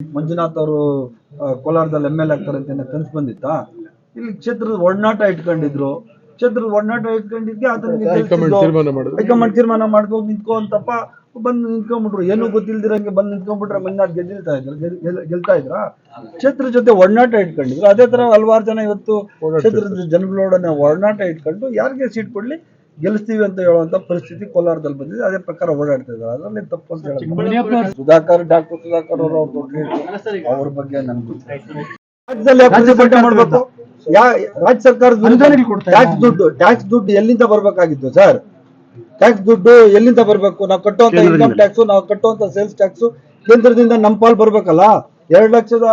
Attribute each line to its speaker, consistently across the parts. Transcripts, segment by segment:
Speaker 1: ಮಂಜುನಾಥ್ ಅವರು ಕೋಲಾರದಲ್ಲಿ M L ಆಗ್ತಾರೆ ಅಂತ ಕನಸು ಬಂದಿತ್ತಾ? ಇಲ್ಲಿ ಕ್ಷೇತ್ರದ ಒಡನಾಟ ಇಟ್ಕೊಂಡಿದ್ರು. ಕ್ಷೇತ್ರದ ಒಡನಾಟ ಇಟ್ಕೊಂಡಿದ್ಗೆ
Speaker 2: ಹೈಕಮಾಂಡ್. ತೀರ್ಮಾನ ಮಾಡ್ಕೋ
Speaker 1: ನಿಂತ್ಕೋ ತೀರ್ಮಾನ ಮಾಡ್ಕೊಂಡು ನಿಂತ್ಕೊ ಅಂತಪ್ಪ. ಬಂದು ನಿಂತ್ಕೊಂಡ್ಬಿಟ್ರು. ಏನು ಗೊತ್ತಿಲ್ದಿರಂಗೆ ಬಂದು ನಿಂತ್ಕೊಂಡ್ಬಿಟ್ರೆ ಮಂಜುನಾಥ್ ಗೆದ್ದಿಲ್ತಾ ಇದ್ರ? ಗೆಲ್- ಗೆಲ್- ಗೆಲ್ತಾ ಇದ್ರ? ಕ್ಷೇತ್ರ ಜೊತೆ ಒಡನಾಟ ಇಟ್ಕೊಂಡಿದ್ರು. ಅದೇ ತರ ಹಲವಾರು ಜನ ಇವತ್ತು ಕ್ಷೇತ್ರದ ಜನಗಳೊಡನೆ ಒಡನಾಟ ಇಟ್ಕೊಂಡು ಯಾರಿಗೆ ಸೀಟ್ ಕೊಡ್ಲಿ? ಗೆಲ್ಲಿಸ್ತೀವಿ ಅಂತ ಹೇಳುವಂತ ಪರಿಸ್ಥಿತಿ ಕೋಲಾರದಲ್ಲಿ ಬಂದಿದೆ. ಅದೇ ಪ್ರಕಾರ ಓಡಾಡ್ತಾ ಇದ್ದಾರೆ. ಅದರಲ್ಲಿ ತಪ್ಪು ಅಂತ ಹೇಳಿ ಸುಧಾಕರ್ ಡಾಕ್ಟರ್ ಸುಧಾಕರ್ ಅವರು ಅವ್ರ ದೊಡ್ಡ ಅವ್ರ ಬಗ್ಗೆ ನನ್ಗೆ. ರಾಜ್ಯದಲ್ಲಿ ರಾಜ್ಯ ಸರ್ಕಾರದ ಟ್ಯಾಕ್ಸ್ ದುಡ್ಡು ಟ್ಯಾಕ್ಸ್ ದುಡ್ಡು ಎಲ್ಲಿಂದ ಬರ್ಬೇಕಾಗಿತ್ತು ಸರ್? ಟ್ಯಾಕ್ಸ್ ದುಡ್ಡು ಎಲ್ಲಿಂದ ಬರ್ಬೇಕು? ನಾವು ಕಟ್ಟುವಂತ ಇನ್ಕಮ್ ಟ್ಯಾಕ್ಸ್ ನಾವು ಕಟ್ಟುವಂತ ಸೇಲ್ಸ್ ಟ್ಯಾಕ್ಸ್ ಕೇಂದ್ರದಿಂದ ನಮ್ಮ ಪಾಲ್ ಬರ್ಬೇಕಲ್ಲ? ಎರಡು ಲಕ್ಷದ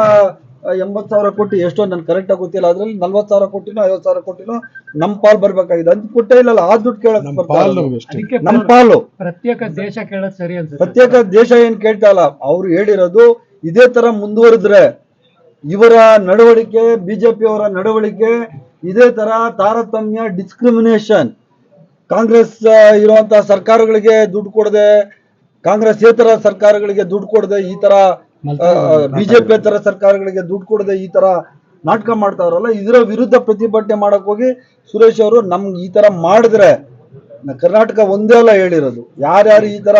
Speaker 1: ಆ, ಎಂಬತ್ ಸಾವಿರ ಕೋಟಿ ಎಷ್ಟೋ ನನ್ಗೆ ಕರೆಕ್ಟ್ ಆಗಿ ಗೊತ್ತಿಲ್ಲ. ಅದ್ರಲ್ಲಿ ನಲ್ವತ್ತು ಸಾವಿರ ಕೋಟಿನೋ ಐವತ್ತು ಸಾವಿರ ಕೋಟಿನೋ ನಮ್ ಪಾಲ್ ಬರ್ಬೇಕಾಗಿದೆ. ಅಂತ ಕೊಟ್ಟೇ ಇಲ್ಲ ಆ ದುಡ್ಡು ಕೇಳಕ್
Speaker 2: ನಮ್ಮ ಪಾಲ್
Speaker 3: ಪ್ರತ್ಯೇಕ ದೇಶ ಕೇಳೋದು ಸರಿ ಅಂತ
Speaker 1: ಪ್ರತ್ಯೇಕ ದೇಶ ಏನ್ ಕೇಳ್ತಾ ಇಲ್ಲ. ಅವ್ರು ಹೇಳಿರೋದು ಇದೇ ತರ ಮುಂದುವರೆದ್ರೆ ಇವರ ನಡವಳಿಕೆ ಬಿಜೆಪಿ ಅವರ ನಡವಳಿಕೆ ಇದೇ ತರ ತಾರತಮ್ಯ ಡಿಸ್ಕ್ರಿಮಿನೇಷನ್ ಕಾಂಗ್ರೆಸ್ ಇರುವಂತಹ ಇರುವಂತ ಸರ್ಕಾರಗಳಿಗೆ ದುಡ್ಡು ಕೊಡದೆ ಕಾಂಗ್ರೆಸ್ ಇತರ ಸರ್ಕಾರಗಳಿಗೆ ದುಡ್ಡು ಕೊಡದೆ ಈ ತರ ಬಿಜೆಪಿ ತರ ಸರ್ಕಾರಗಳಿಗೆ ದುಡ್ಡು ಕೊಡದೆ ಈ ತರ ನಾಟಕ ಮಾಡ್ತಾವ್ರಲ್ಲ ಇದರ ವಿರುದ್ಧ ಪ್ರತಿಭಟನೆ ಮಾಡಕ್ ಹೋಗಿ ಸುರೇಶ್ ಅವರು ನಮ್ಗೆ ಈ ತರ ಮಾಡಿದ್ರೆ ಕರ್ನಾಟಕ ಒಂದೇ ಅಲ್ಲ ಹೇಳಿರೋದು. ಯಾರ್ಯಾರು ಈ ತರ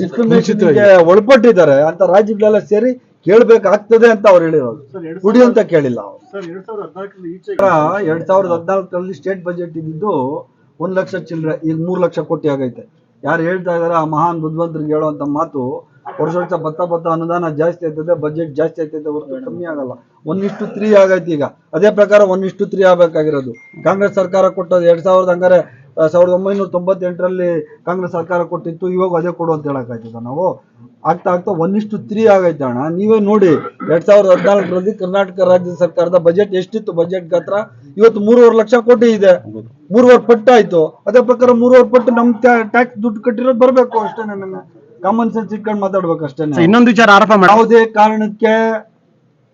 Speaker 1: ಡಿಸ್ಕ್ರಿಮಿನೇಷನ್ಗೆ ಒಳಪಟ್ಟಿದ್ದಾರೆ ಅಂತ ರಾಜ್ಯಗಳೆಲ್ಲ ಸೇರಿ ಕೇಳ್ಬೇಕಾಗ್ತದೆ ಅಂತ ಅವ್ರು ಹೇಳಿರೋದು. ಕುಡಿ ಅಂತ ಕೇಳಿಲ್ಲ ಅವ್ರು. ಎರಡ್ ಸಾವಿರದ ಹದಿನಾಲ್ಕರಲ್ಲಿ ಸ್ಟೇಟ್ ಬಜೆಟ್ ಇದ್ದಿದ್ದು ಒಂದ್ ಲಕ್ಷ ಚಿಲ್ಲರೆ ಈಗ ಮೂರ್ ಲಕ್ಷ ಕೋಟಿ ಆಗೈತೆ. ಯಾರು ಹೇಳ್ತಾ ಇದಾರೆ ಆ ಮಹಾನ್ ಬುದ್ಧಿವಂತರಿಗೆ ಹೇಳುವಂತ ಮಾತು ವರ್ಷ ವರ್ಷ ಬತ್ತ ಬತ್ತ ಅನುದಾನ ಜಾಸ್ತಿ ಆಯ್ತದೆ ಬಜೆಟ್ ಜಾಸ್ತಿ ಆಯ್ತದೆ ಹೊರತು ಕಮ್ಮಿ ಆಗಲ್ಲ. ಒನ್ ಇಷ್ಟು ತ್ರೀ ಆಗೈತಿ ಈಗ. ಅದೇ ಪ್ರಕಾರ ಒನ್ ಇಷ್ಟು ತ್ರೀ ಆಗ್ಬೇಕಾಗಿರೋದು. ಕಾಂಗ್ರೆಸ್ ಸರ್ಕಾರ ಕೊಟ್ಟದ್ದು ಎರಡ್ ಸಾವಿರದ ಹಂಗಾರೆ ಸಾವಿರದ ಒಂಬೈನೂರ ತೊಂಬತ್ತೆಂಟರಲ್ಲಿ ಕಾಂಗ್ರೆಸ್ ಸರ್ಕಾರ ಕೊಟ್ಟಿತ್ತು ಇವಾಗ ಅದೇ ಕೊಡು ಅಂತ ಹೇಳಕ್ಕಾಯ್ತದ ನಾವು? ಆಗ್ತಾ ಆಗ್ತಾ ಒಂದಿಷ್ಟು ತ್ರೀ ಆಗೈತೆ ಅಣ್ಣ. ನೀವೇ ನೋಡಿ ಎರಡ್ ಸಾವಿರದ ಹದಿನಾಲ್ಕರಲ್ಲಿ ಕರ್ನಾಟಕ ರಾಜ್ಯ ಸರ್ಕಾರದ ಬಜೆಟ್ ಎಷ್ಟಿತ್ತು ಬಜೆಟ್ ಗಾತ್ರ? ಇವತ್ತು ಮೂರುವರೆ ಲಕ್ಷ ಕೋಟಿ ಇದೆ. ಮೂರುವರೆ ಪಟ್ಟು ಆಯ್ತು. ಅದೇ ಪ್ರಕಾರ ಮೂರುವರೆ ಪಟ್ಟು ನಮ್ ಟ್ಯಾಕ್ಸ್ ದುಡ್ಡು ಕಟ್ಟಿರೋದು ಬರಬೇಕು ಅಷ್ಟೇ ನನ್ನ ಕಾಮನ್ ಸೆನ್ಸ್ ಇಟ್ಕೊಂಡು ಮಾತಾಡ್ಬೇಕು ಅಷ್ಟೇ
Speaker 4: ಇನ್ನೊಂದು ವಿಚಾರ ಆರೋಪ ಮಾಡಿ
Speaker 1: ಯಾವುದೇ ಕಾರಣಕ್ಕೆ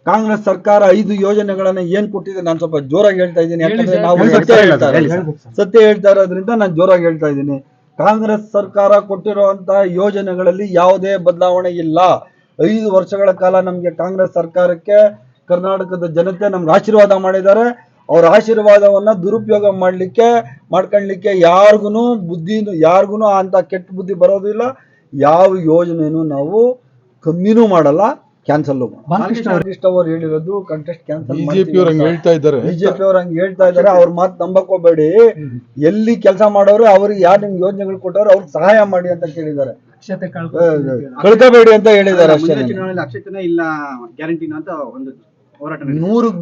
Speaker 1: ಕಾಂಗ್ರೆಸ್ ಸರ್ಕಾರ ಐದು ಯೋಜನೆಗಳನ್ನ ಏನ್ ಕೊಟ್ಟಿದೆ ನಾನು ಸ್ವಲ್ಪ ಜೋರಾಗಿ ಹೇಳ್ತಾ ಇದ್ದೀನಿ ಯಾಕಂದ್ರೆ ನಾವು
Speaker 4: ಹೇಳಿ
Speaker 1: ಸತ್ಯ
Speaker 4: ಹೇಳಿ
Speaker 1: ಹೇಳ್ತಾ. ಸತ್ಯ ಹೇಳ್ತಾ ಇರೋದ್ರಿಂದ ನಾನು ಜೋರಾಗಿ ಹೇಳ್ತಾ ಇದ್ದೀನಿ. ಕಾಂಗ್ರೆಸ್ ಸರ್ಕಾರ ಕೊಟ್ಟಿರುವಂತಹ ಯೋಜನೆಗಳಲ್ಲಿ ಯಾವುದೇ ಬದಲಾವಣೆ ಇಲ್ಲ. ಐದು ವರ್ಷಗಳ ಕಾಲ ನಮ್ಗೆ ಕಾಂಗ್ರೆಸ್ ಸರ್ಕಾರಕ್ಕೆ ಕರ್ನಾಟಕದ ಜನತೆ ನಮ್ಗೆ ಆಶೀರ್ವಾದ ಮಾಡಿದ್ದಾರೆ. ಅವ್ರ ಆಶೀರ್ವಾದವನ್ನ ದುರುಪಯೋಗ ಮಾಡ್ಲಿಕ್ಕೆ ಮಾಡ್ಕೊಳ್ಲಿಕ್ಕೆ ಯಾರಿಗೂ ಬುದ್ಧಿ ಯಾರಿಗೂ ಅಂತ ಕೆಟ್ಟ ಬುದ್ಧಿ ಬರೋದಿಲ್ಲ. ಯಾವ ಯೋಜನೆಯನ್ನು ನಾವು ಕಮ್ಮಿನೂ ಮಾಡಲ್ಲ ಕ್ಯಾನ್ಸಲ್ ಅವರು. ಹೇಳಿರೋದು ಕಂಟೆಸ್ಟ್ ಕ್ಯಾನ್ಸಲ್
Speaker 2: ಬಿಜೆಪಿ ಅವ್ರು ಹಂಗೆ ಹೇಳ್ತಾ ಇದ್ದಾರೆ.
Speaker 1: ಬಿಜೆಪಿ ಅವ್ರು ಹಂಗೆ ಹೇಳ್ತಾ ಇದ್ದಾರೆ. ಅವ್ರ ಮಾತು ನಂಬಕೋಬೇಡಿ ಹೋಗ್ಬೇಡಿ. ಎಲ್ಲಿ ಕೆಲಸ ಮಾಡೋರು ಅವ್ರಿಗೆ ಯಾರು ನಿಮ್ಗೆ ಯೋಜನೆಗಳು ಕೊಟ್ಟವ್ರು ಅವ್ರಿಗೆ ಸಹಾಯ ಮಾಡಿ ಅಂತ ಕೇಳಿದ್ದಾರೆ. ಕಳ್ಕೋಬೇಡಿ ಅಂತ ಹೇಳಿದ್ದಾರೆ ಅಷ್ಟೇ
Speaker 4: ಇಲ್ಲ ಗ್ಯಾರಂಟಿನ ಅಂತ ಒಂದು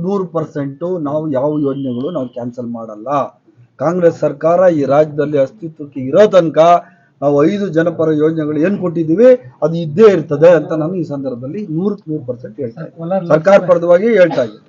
Speaker 1: ನೂರು ಪರ್ಸೆಂಟ್ ನಾವು ಯಾವ ಯೋಜನೆಗಳು ನಾವು ಕ್ಯಾನ್ಸಲ್ ಮಾಡಲ್ಲ. ಕಾಂಗ್ರೆಸ್ ಸರ್ಕಾರ ಈ ರಾಜ್ಯದಲ್ಲಿ ಅಸ್ತಿತ್ವಕ್ಕೆ ಇರೋ ತನಕ ನಾವು ಐದು ಜನಪರ ಯೋಜನೆಗಳು ಏನ್ ಕೊಟ್ಟಿದ್ದೀವಿ ಅದು ಇದ್ದೇ ಇರ್ತದೆ ಅಂತ ನಾನು ಈ ಸಂದರ್ಭದಲ್ಲಿ ನೂರಕ್ ನೂರು ಪರ್ಸೆಂಟ್ ಹೇಳ್ತಾ ಇದ್ದೀನಿ. ಸರ್ಕಾರ ಪರವಾಗಿ ಹೇಳ್ತಾ ಇದ್ದೀನಿ.